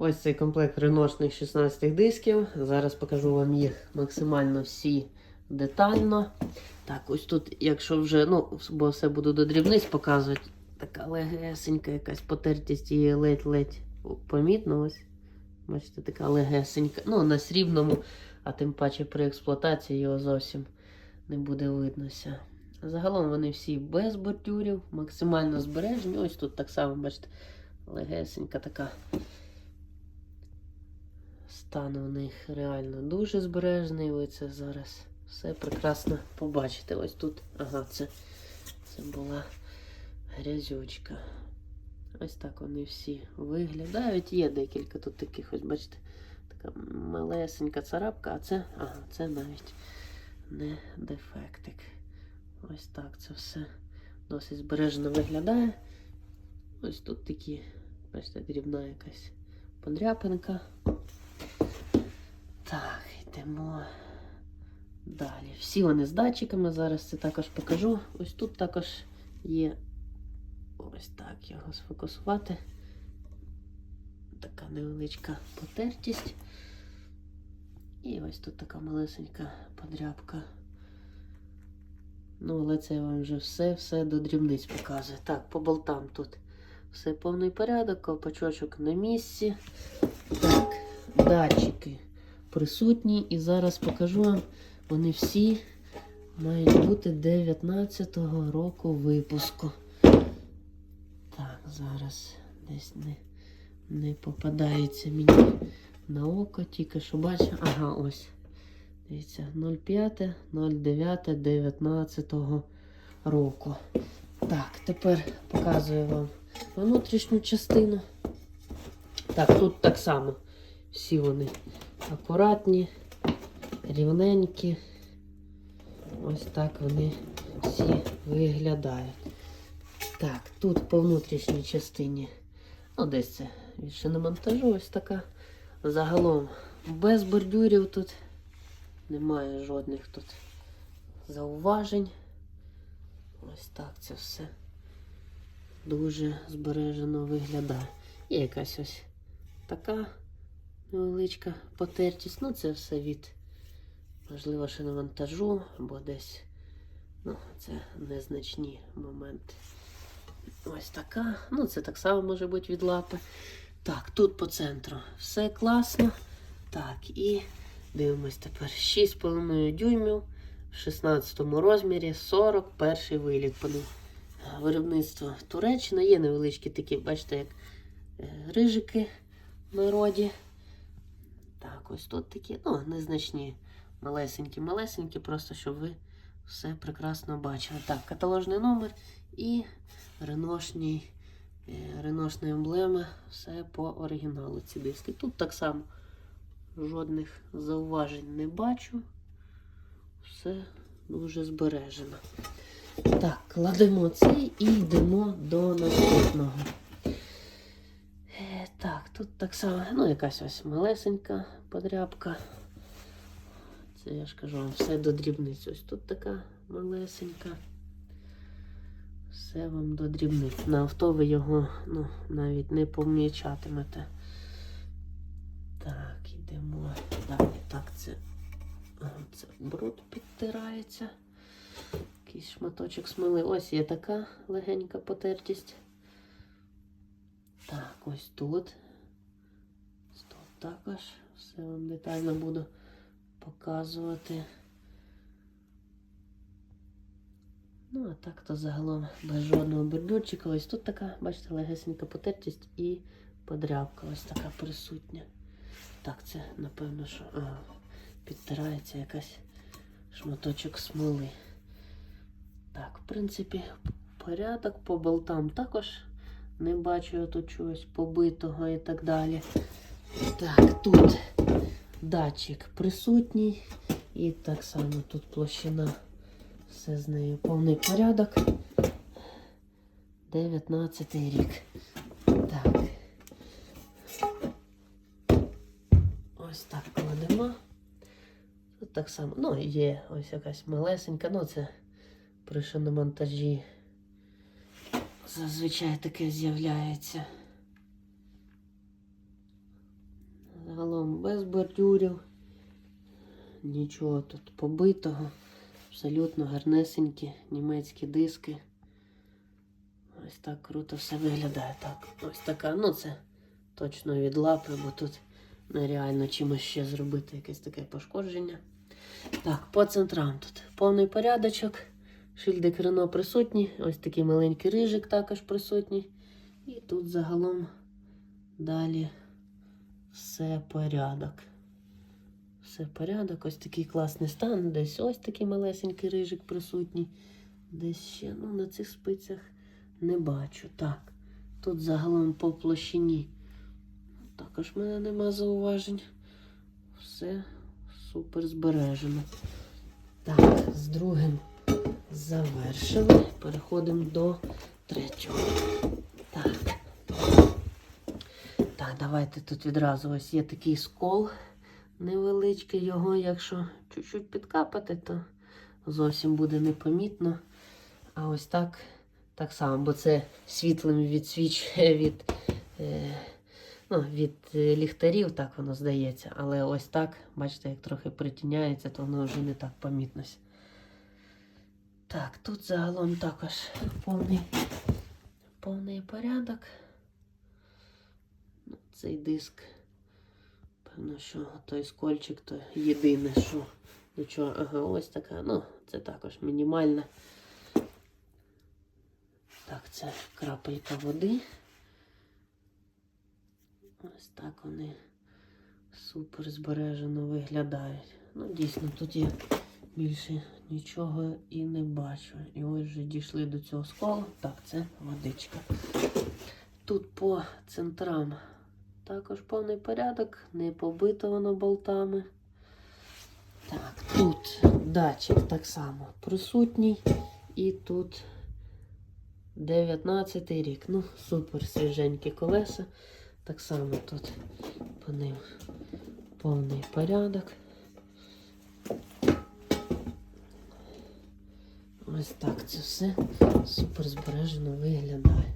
Ось цей комплект реношних 16 дисків. Зараз покажу вам їх максимально всі детально. Так, ось тут, якщо вже, ну, бо все буду до дрібниць показувати, така легесенька якась потертість її ледь-ледь помітно. Ось. Бачите, така легесенька. Ну, на срібному, а тим паче при експлуатації його зовсім не буде виднося. Загалом вони всі без бордюрів, максимально збережені. Ось тут так само, бачите, легесенька така. Стан у них реально дуже збережений. Ви це зараз все прекрасно побачите. Ось тут, ага, це, це була грязючка. Ось так вони всі виглядають. Є декілька тут таких, ось, бачите, така малесенька царапка, а це, ага, це навіть не дефектик. Ось так це все досить збережено виглядає. Ось тут такі, бачите, дрібна якась подряпинка. Так, йдемо далі. Всі вони з датчиками. Зараз це також покажу. Ось тут також є ось так його сфокусувати. Така невеличка потертість. І ось тут така малесенька подряпка. Ну, але це я вам вже все-все до дрібниць показує. Так, по болтам тут все повний порядок, ковпачочок на місці. Так, датчики присутні. І зараз покажу вам, вони всі мають бути 19-го року випуску. Так, зараз десь не, не попадається мені на око, тільки що бачу. Ага, ось. Дивіться, 05, 09, 19 року. Так, тепер показую вам внутрішню частину. Так, тут так само. Всі вони акуратні, рівненькі. Ось так вони всі виглядають. Так, тут по внутрішній частині. Ну, десь це від шиномонтажу ось така. Загалом без бордюрів тут немає жодних тут зауважень. Ось так це все дуже збережено виглядає. Є якась ось така невеличка потертість. Ну, це все від, можливо, шиномонтажу або десь. Ну, це незначні моменти. Ось така. Ну, це так само може бути від лапи. Так, тут по центру все класно. Так, і дивимось тепер 6,5 дюймів в 16 розмірі 41 виліпаний. Виробництво Туреччина. Є невеличкі такі, бачите, як е, рижики в народі. Так, ось тут такі, ну, незначні, малесенькі-малесенькі, просто щоб ви все прекрасно бачили. Так, каталожний номер і реношній, е, реношна емблема. Все по оригіналу ці диски. Тут так само жодних зауважень не бачу. Все дуже збережено. Так, кладемо цей і йдемо до наступного. Тут так само, ну, якась ось малесенька подряпка. Це я ж кажу вам все до дрібниць. Ось тут така малесенька. Все вам до дрібниць. На авто ви його ну, навіть не помічатимете. Так, йдемо далі. Так, це, це бруд підтирається. Якийсь шматочок смоли. Ось є така легенька потертість. Так, ось тут. Також. Все вам детально буду показувати. Ну, а так то загалом без жодного бордюрчика. Ось тут така, бачите, легесенька потертість і подрябка ось така присутня. Так, це, напевно, що ага, підтирається якась шматочок смоли. Так, в принципі, порядок по болтам також не бачу я тут чогось побитого і так далі. Так, тут датчик присутній. І так само тут площина. Все з нею повний порядок. 19 рік. Так. Ось так кладемо. Тут так само. Ну, є ось якась малесенька, ну це при шиномонтажі зазвичай таке з'являється. Бордюрів. Нічого тут побитого. Абсолютно гарнесенькі німецькі диски. Ось так круто все виглядає. Так, ось така. Ну це точно від лапи, бо тут нереально чимось ще зробити якесь таке пошкодження. Так, по центрам тут повний порядочок. Шильдик Рено присутні. Ось такий маленький рижик також присутній. І тут загалом далі все порядок. Все порядок, ось такий класний стан. Десь ось такий малесенький рижик присутній. Десь ще, ну, на цих спицях не бачу. Так. Тут загалом по площині. Також в мене нема зауважень. Все супер збережено. Так, з другим завершили. Переходимо до третього. Так. Так, давайте тут відразу ось є такий скол невеличкий. Його, якщо чуть-чуть підкапати, то зовсім буде непомітно. А ось так, так само, бо це світлим від, е, ну, від е, ліхтарів, так воно здається. Але ось так, бачите, як трохи притіняється, то воно вже не так помітнося. Так, тут загалом також повний, повний порядок. Ну, Цей диск, певно, що той скольчик то єдине, що до чого. Ага, ось така. Ну, це також мінімальна. Так, це крапелька води. Ось так вони супер збережено виглядають. Ну, дійсно, тут я більше нічого і не бачу. І ось вже дійшли до цього сколу. Так, це водичка. Тут по центрам також повний порядок, не побито воно болтами. Так, тут датчик так само присутній. І тут 19 рік. Ну, супер свіженькі колеса. Так само тут по ним повний порядок. Ось так це все супер збережено виглядає.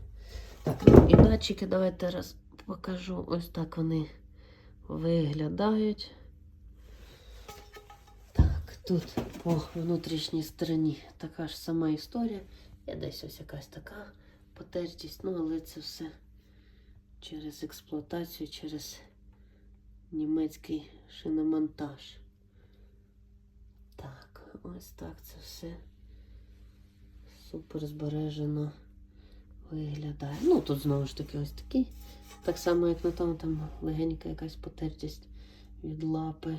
Так, ну і датчики давайте раз покажу. Ось так вони виглядають. Так, тут по внутрішній стороні така ж сама історія. Є десь ось якась така потертість, ну але це все через експлуатацію, через німецький шиномонтаж. Так, ось так це все супер збережено виглядає. Ну, тут знову ж таки ось такий. Так само, як на тому, там легенька якась потертість від лапи.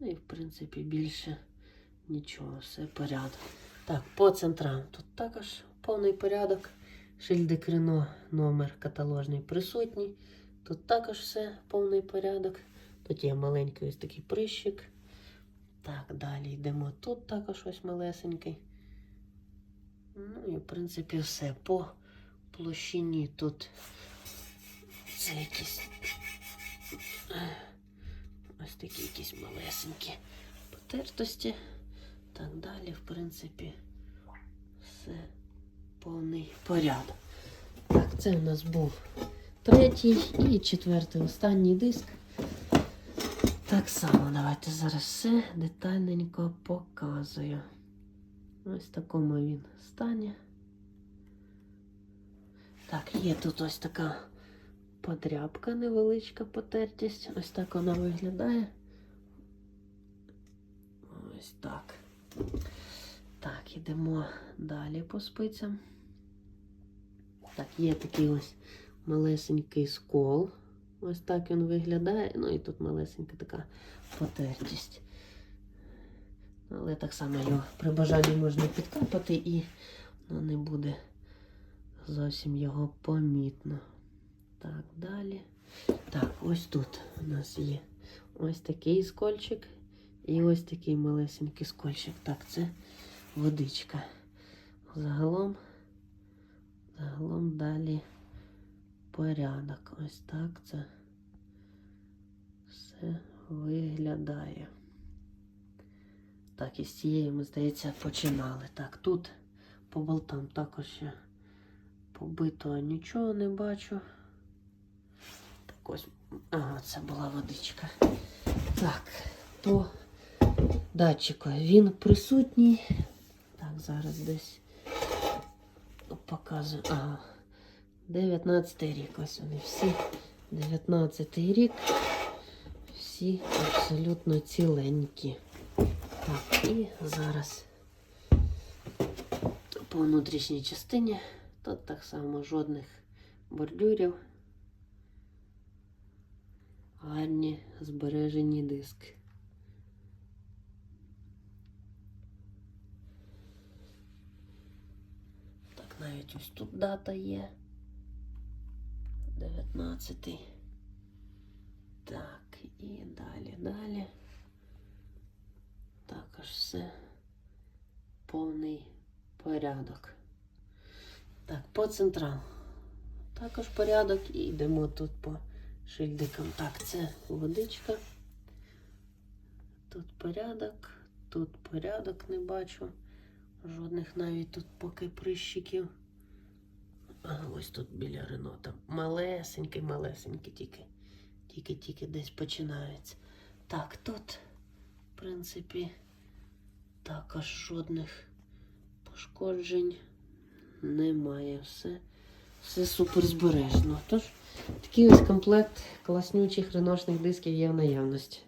Ну і в принципі більше нічого, все порядок. Так, по центрам тут також повний порядок. Шильдик Рено, номер каталожний присутній. Тут також все повний порядок. Тут є маленький ось такий прищик. Так, далі йдемо. Тут також ось малесенький. Ну і в принципі все. По площині тут це якісь ось такі якісь малесенькі потертості. Так далі, в принципі, все повний порядок. Так, це у нас був третій і четвертий останній диск. Так само, давайте зараз все детальненько показую. Ось такому він стані. Так, є тут ось така подрябка, невеличка потертість. Ось так вона виглядає. Ось так. Так, ідемо далі по спицям. Так, є такий ось малесенький скол. Ось так він виглядає. Ну і тут малесенька така потертість. Але так само його при бажанні можна підкапати і воно не буде зовсім його помітно. Так, далі. Так, ось тут у нас є ось такий скольчик і ось такий малесенький скольчик. Так, це водичка. Загалом, загалом далі порядок. Ось так це все виглядає. Так, і з цієї, ми, здається, починали. Так, тут по болтам також ще побитого нічого не бачу. Так ось Ага, це була водичка. Так, по датчику. Він присутній. Так, зараз десь показую. Ага. 19 рік. Ось вони всі. 19 рік. Всі абсолютно ціленькі. Так, і зараз по внутрішній частині. Тут так само жодних бордюрів. Гарні збережені диски. Так, навіть ось тут дата є. 19. Так, і далі, далі. Також все повний порядок. Так, по централу. Також порядок і йдемо тут по шильдикам. Так, це водичка. Тут порядок, тут порядок не бачу. Жодних навіть тут поки прищиків. А ось тут біля Ренота. Малесенький, малесенький тільки. Тільки-тільки десь починається. Так, тут, в принципі, також жодних пошкоджень немає. Все, все супер збережно. Тож, такий ось комплект класнючих реношних дисків є в наявності.